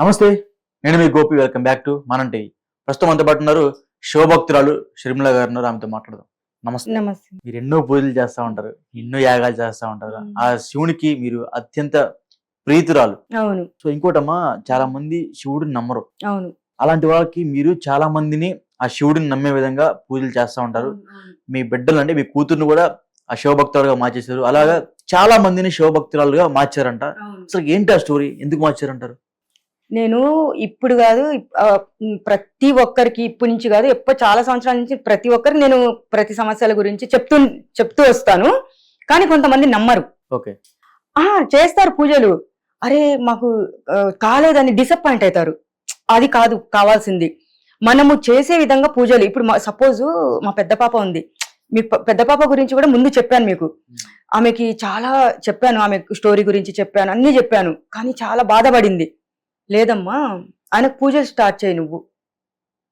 నమస్తే నేను మీ Gopi welcome back to Manam TV. ప్రస్తుతం అంత పాటు ఉన్నారు శివభక్తురాలు షర్మిల గారు ఉన్నారు ఆమెతో మాట్లాడదాం. నమస్తే. నమస్తే. మీరు ఎన్నో పూజలు చేస్తా ఉంటారు ఎన్నో యాగాలు చేస్తా ఉంటారు. ఆ శివునికి మీరు అత్యంత ప్రీతురాలు. అవును. సో ఇంకోటమ్మా చాలా మంది శివుడిని నమ్మరు. అవును. అలాంటి వాళ్ళకి మీరు చాలా మందిని ఆ శివుడిని నమ్మే విధంగా పూజలు చేస్తా ఉంటారు. మీ బిడ్డలు అంటే మీ కూతుర్ని కూడా ఆ శివభక్తులుగా మార్చేశారు. అలాగా చాలా మందిని శివభక్తురాలుగా మార్చారంట. అసలు ఏంటి ఆ స్టోరీ? ఎందుకు మార్చారంటారు? నేను ఇప్పుడు కాదు ప్రతి ఒక్కరికి ఇప్పటి నుంచి కాదు ఎప్పుడు చాలా సంవత్సరాల నుంచి ప్రతి ఒక్కరికి నేను ప్రతి సమస్యల గురించి చెప్తూ చెప్తూ వస్తాను. కానీ కొంతమంది నమ్మరు. ఓకే. ఆ చేస్తారు పూజలు. అరే మాకు కాలేదని డిసప్పాయింట్ అవుతారు అది కాదు కావాల్సింది. మనము చేసే విధంగా పూజలు. ఇప్పుడు సపోజ్ మా పెద్ద పాప ఉంది. మీ పెద్ద పాప గురించి కూడా ముందు చెప్పాను మీకు. ఆమెకి చాలా చెప్పాను ఆమె స్టోరీ గురించి చెప్పాను అన్ని చెప్పాను. కానీ చాలా బాధపడింది. లేదమ్మా ఆయనకు పూజలు స్టార్ట్ చేయి నువ్వు.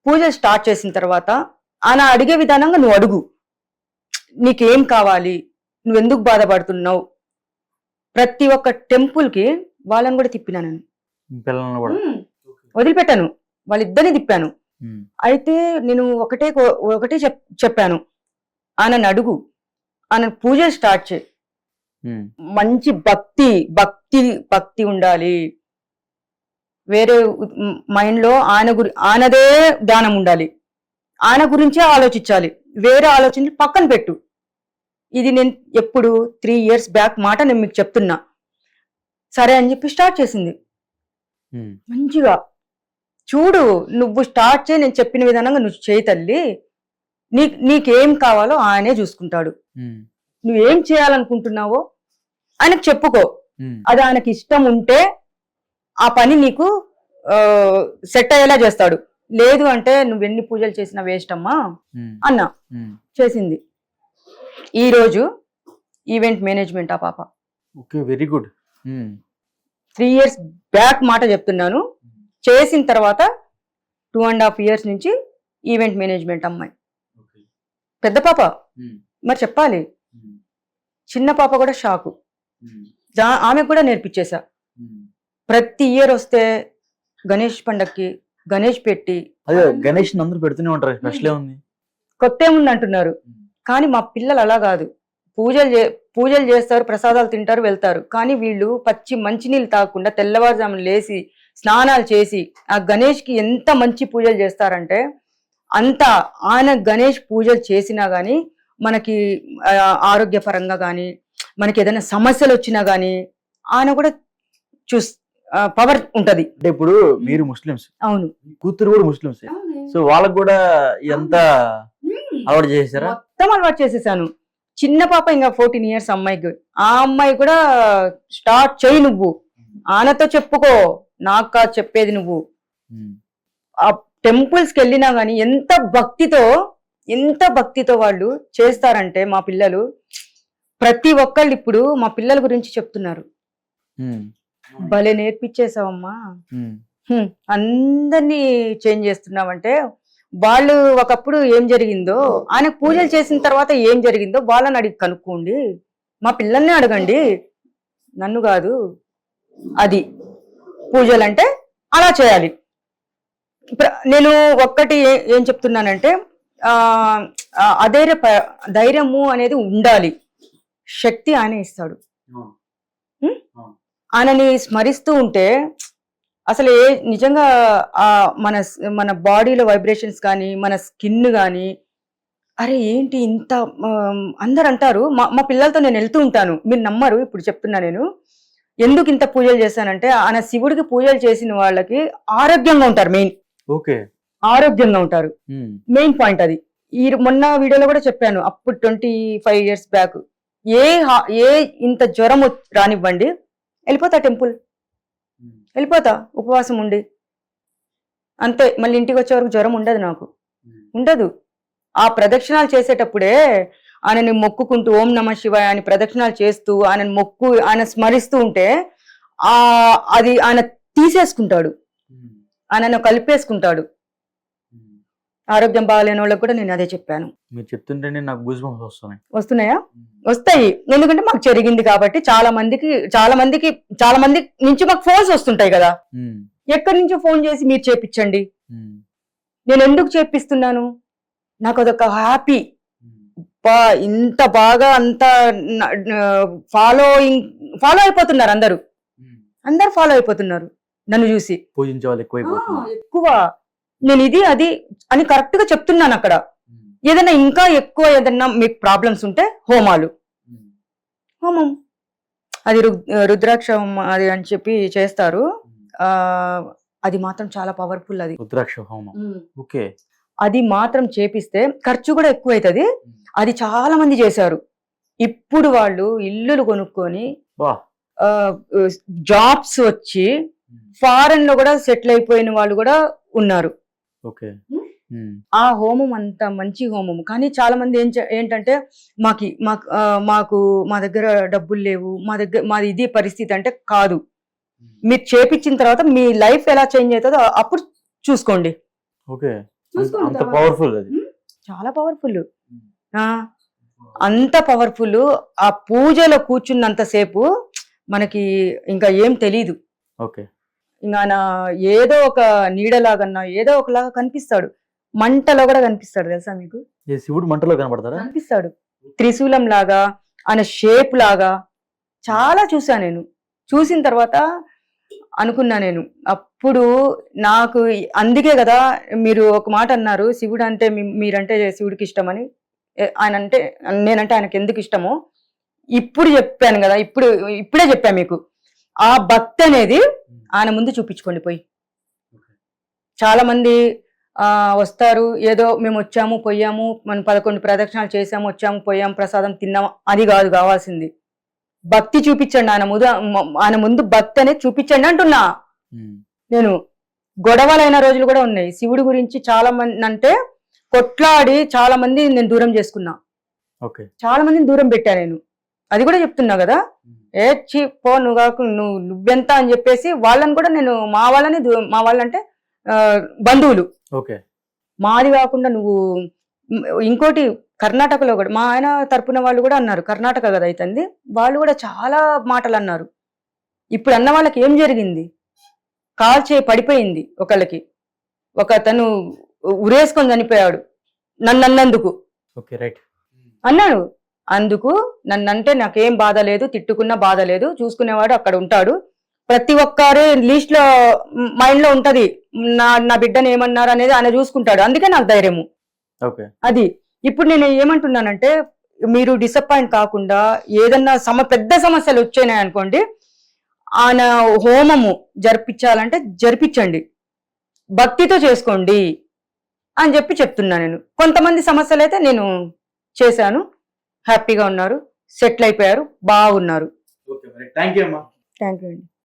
పూజలు స్టార్ట్ చేసిన తర్వాత ఆయన అడిగే విధానంగా నువ్వు అడుగు. నీకేం కావాలి? నువ్వు ఎందుకు బాధపడుతున్నావు? ప్రతి ఒక్క టెంపుల్కి వాళ్ళని కూడా తిప్పినా నేను. వదిలిపెట్టాను. వాళ్ళిద్దరిని తిప్పాను. అయితే నేను ఒకటే ఒకటే చెప్ చెప్పాను. ఆయనను అడుగు. ఆయన పూజ స్టార్ట్ చేయి. మంచి భక్తి భక్తి భక్తి ఉండాలి. వేరే మైండ్లో ఆయన గురి ఆయనదే ధ్యానం ఉండాలి. ఆయన గురించే ఆలోచించాలి. వేరే ఆలోచనలు పక్కన పెట్టు. ఇది నేను ఎప్పుడు త్రీ ఇయర్స్ బ్యాక్ మాట నేను మీకు చెప్తున్నా. సరే అని చెప్పి స్టార్ట్ చేసింది. మంచిగా. చూడు నువ్వు స్టార్ట్ చేయి నేను చెప్పిన విధానంగా నువ్వు చేయి తల్లి. నీ నీకేం కావాలో ఆయనే చూసుకుంటాడు. నువ్వేం చేయాలనుకుంటున్నావో ఆయనకు చెప్పుకో. అది ఆయనకి ఇష్టం ఉంటే ఆ పని నీకు సెట్ అయ్యేలా చేస్తాడు లేదు అంటే నువ్వు ఎన్ని పూజలు చేసినా వేస్ట్ అమ్మా మ్మ్. అన్నా. చేసింది ఈ రోజు ఈవెంట్ మేనేజ్మెంట్ ఆ పాప okay very good. Three years back మాట చెప్తున్నాను చేసిన తర్వాత టూ అండ్ హాఫ్ ఇయర్స్ నుంచి ఈవెంట్ మేనేజ్మెంట్ అమ్మాయి పెద్ద పాప. మరి చెప్పాలి. చిన్న పాప కూడా షాకు ఆమెకు కూడా నేర్పించేశా. ప్రతి ఇయర్ వస్తే గణేష్ పండక్కి గణేష్ పెట్టి అదే గణేష్ అందరూ పెడుతూనే ఉంటారు. స్పెషల్ ఉంది. కొత్త ఏముంది అంటున్నారు కానీ మా పిల్లలు అలా కాదు. పూజలు చే పూజలు చేస్తారు ప్రసాదాలు తింటారు వెళ్తారు. కానీ వీళ్ళు పచ్చి మంచినీళ్ళు తాగకుండా తెల్లవారుజామున లేచి స్నానాలు చేసి ఆ గణేష్కి ఎంత మంచి పూజలు చేస్తారంటే అంత ఆయన గణేష్ పూజలు చేసినా గాని మనకి ఆరోగ్యపరంగా గాని మనకి ఏదైనా సమస్యలు వచ్చినా గాని ఆయన కూడా చూస్ పవర్ ఉంటది. అంటే ఇప్పుడు మీరు ముస్లిమ్స్. అవును. మీ కూతురు కూడా ముస్లిమ్స్. సో వాళ్ళకు కూడా ఎంత అలవాటు చేశారా మొత్తం అలవాటు చేసేసాను. చిన్న పాప ఇంకా ఫోర్టీన్ ఇయర్స్ అమ్మాయికి. ఆ అమ్మాయి కూడా స్టార్ట్ చేయి నువ్వు. ఆనతో చెప్పుకో. నాకు చెప్పేది నువ్వు. ఆ టెంపుల్స్కి వెళ్ళినా గానీ ఎంత భక్తితో ఎంత భక్తితో వాళ్ళు చేస్తారంటే మా పిల్లలు ప్రతి ఒక్కళ్ళు ఇప్పుడు మా పిల్లల గురించి చెప్తున్నారు. భలే నేర్పించేసావమ్మా అందరినీ చేంజ్ చేస్తున్నావంటే వాళ్ళు ఒకప్పుడు ఏం జరిగిందో ఆయన పూజలు చేసిన తర్వాత ఏం జరిగిందో వాళ్ళని అడిగి కనుక్కోండి. మా పిల్లల్ని అడగండి. నన్ను కాదు అది. పూజలు అంటే అలా చేయాలి. నేను ఒక్కటి ఏ- చెప్తున్నానంటే అధైర్య ధైర్యము అనేది ఉండాలి. శక్తి ఆయన ఇస్తాడు. ఆయనని స్మరిస్తూ ఉంటే అసలు ఏ నిజంగా ఆ మన మన బాడీలో వైబ్రేషన్స్ కానీ మన స్కిన్ కానీ అరే ఏంటి ఇంత అందరు అంటారు మా మా పిల్లలతో నేను వెళ్తూ ఉంటాను. మీరు నమ్మరు ఇప్పుడు చెప్తున్నా నేను. ఎందుకు ఇంత పూజలు చేశానంటే ఆయన శివుడికి పూజలు చేసిన వాళ్ళకి ఆరోగ్యంగా ఉంటారు మెయిన్. ఓకే. ఆరోగ్యంగా ఉంటారు. మెయిన్ పాయింట్ అది. ఈ మొన్న వీడియోలో కూడా చెప్పాను అప్పుడు ట్వంటీ ఫైవ్ ఇయర్స్ బ్యాక్ ఏ ఏ ఇంత జ్వరం రానివ్వండి వెళ్ళిపోతా టెంపుల్. వెళ్ళిపోతా ఉపవాసం ఉండి అంతే మళ్ళీ ఇంటికి వచ్చే వరకు జ్వరం ఉండదు నాకు. ఉండదు ఆ ప్రదక్షిణాలు చేసేటప్పుడే ఆయనని మొక్కుకుంటూ ఓం నమ శివాయ అని ప్రదక్షిణాలు చేస్తూ ఆయన మొక్కు ఆయన స్మరిస్తూ ఉంటే ఆ అది ఆయన తీసేసుకుంటాడు. ఆయనను కలిపేసుకుంటాడు. ఆరోగ్యం బాగాలేని వాళ్ళకి కూడా నేను అదే చెప్పాను. మీరు చెప్తుంటేనే నాకు గూస్ బంప్స్ వస్తున్నాయి. వస్తున్నాయా? వస్తాయి. ఎందుకంటే మాకు జరిగింది కాబట్టి చాలా మందికి చాలా మందికి చాలా మంది నుంచి మాకు ఫోన్స్ వస్తుంటాయి కదా. ఎక్కడి నుంచో ఫోన్ చేసి మీరు చేపించండి. నేను ఎందుకు చేపిస్తున్నాను? నాకు అదొక హ్యాపీ. బా ఇంత బాగా అంత ఫాలోయింగ్ ఫాలో అయిపోతున్నారు అందరూ. అందరు ఫాలో అయిపోతున్నారు నన్ను చూసి. పూజించే వాళ్ళు ఎక్కువైపోతున్నారు. ఎక్కువ. నేను ఇది అది అని కరెక్ట్గా చెప్తున్నాను అక్కడ. ఏదైనా ఇంకా ఎక్కువ ఏదైనా మీకు ప్రాబ్లమ్స్ ఉంటే హోమాలు. హోమం. అది రుద్రాక్ష హోమం అది అని చెప్పి చేస్తారు. ఆ అది మాత్రం చాలా పవర్ఫుల్ అది. రుద్రాక్ష హోమం. ఓకే. అది మాత్రం చేపిస్తే ఖర్చు కూడా ఎక్కువ అవుతుంది అది చాలా మంది చేశారు. ఇప్పుడు వాళ్ళు ఇల్లులు కొనుక్కొని జాబ్స్ వచ్చి ఫారెన్లో కూడా సెటిల్ అయిపోయిన వాళ్ళు కూడా ఉన్నారు. ఓకే. ఆ హోమం అంత మంచి హోమం. కానీ చాలా మంది ఏం ఏంటంటే మాకి మాకు మా దగ్గర డబ్బులు లేవు. మా దగ్గర మాది ఇది పరిస్థితి అంటే కాదు. మీరు చేపించిన తర్వాత మీ లైఫ్ ఎలా చేంజ్ అవుతుందో అప్పుడు చూసుకోండి. ఓకే. అంత. పవర్ఫుల్ అది. చాలా పవర్ఫుల్. అంత పవర్ఫుల్. ఆ పూజలో కూర్చున్నంతసేపు మనకి ఇంకా ఏం తెలీదు. ఓకే. ఇంకా నా ఏదో ఒక నీడలాగన్నా ఏదో ఒకలాగా కనిపిస్తాడు. మంటలో కూడా కనిపిస్తాడు తెలుసా మీకు? శివుడు మంటలో కనబడతారా కనిపిస్తాడు. త్రిశూలం లాగా ఆయన షేప్ లాగా చాలా చూసా నేను. చూసిన తర్వాత అనుకున్నా నేను. అప్పుడు నాకు అందుకే కదా మీరు ఒక మాట అన్నారు శివుడు అంటే మీరంటే శివుడికి ఇష్టమని. ఆయన అంటే నేనంటే ఆయనకి ఎందుకు ఇష్టమో ఇప్పుడు చెప్పాను కదా ఇప్పుడు ఇప్పుడే చెప్పాను మీకు. ఆ భక్తి అనేది ఆయన ముందు చూపించుకోండి పోయి. చాలా మంది ఆ వస్తారు ఏదో మేము వచ్చాము పోయాము మనం పదకొండు ప్రదక్షిణాలు చేసాము వచ్చాము పోయాము ప్రసాదం తిన్నాము అది కాదు కావాల్సింది. భక్తి చూపించండి ఆయన ముందు ఆయన ముందు భక్తి అనేది చూపించండి అంటున్నా. నేను గొడవలైన రోజులు కూడా ఉన్నాయి. శివుడి గురించి చాలా మంది అంటే కొట్లాడి చాలా మంది నేను దూరం చేసుకున్నా. ఓకే. చాలా మందిని దూరం పెట్టా నేను. అది కూడా చెప్తున్నా కదా? ఏ చీ పో నువ్వు కాకు నువ్వు నువ్వెంత అని చెప్పేసి వాళ్ళని కూడా నేను మా వాళ్ళని మా వాళ్ళంటే బంధువులు. ఓకే. మాది కాకుండా నువ్వు ఇంకోటి కర్ణాటకలో కూడా మా ఆయన తరపున వాళ్ళు కూడా అన్నారు కర్ణాటక కదా అయితుంది వాళ్ళు కూడా చాలా మాటలు అన్నారు. ఇప్పుడు అన్న వాళ్ళకి ఏం జరిగింది? కాల్ చేయి పడిపోయింది ఒకళ్ళకి. ఒక అతను ఉరేసుకొని చనిపోయాడు నన్ను అన్నందుకు. Okay right. అన్నాడు. అందుకు నన్నంటే నాకేం బాధ లేదు తిట్టుకున్న బాధ లేదు. చూసుకునేవాడు అక్కడ ఉంటాడు. ప్రతి ఒక్కరు లీస్ట్లో మైండ్లో ఉంటది నా నా బిడ్డను ఏమన్నారు అనేది ఆయన చూసుకుంటాడు. అందుకే నాకు ధైర్యము. ఓకే. అది. ఇప్పుడు నేను ఏమంటున్నానంటే మీరు డిసప్పాయింట్ కాకుండా ఏదన్నా సమ పెద్ద సమస్యలు వచ్చాయి అనుకోండి ఆయన హోమము జరిపించాలంటే జరిపించండి. భక్తితో చేసుకోండి అని చెప్పి చెప్తున్నా నేను. కొంతమంది సమస్యలు అయితే నేను చేశాను. హ్యాపీగా ఉన్నారు సెటిల్ అయిపోయారు బాగున్నారు. ఓకే థ్యాంక్ యూ అమ్మా. థ్యాంక్ యూ అండి.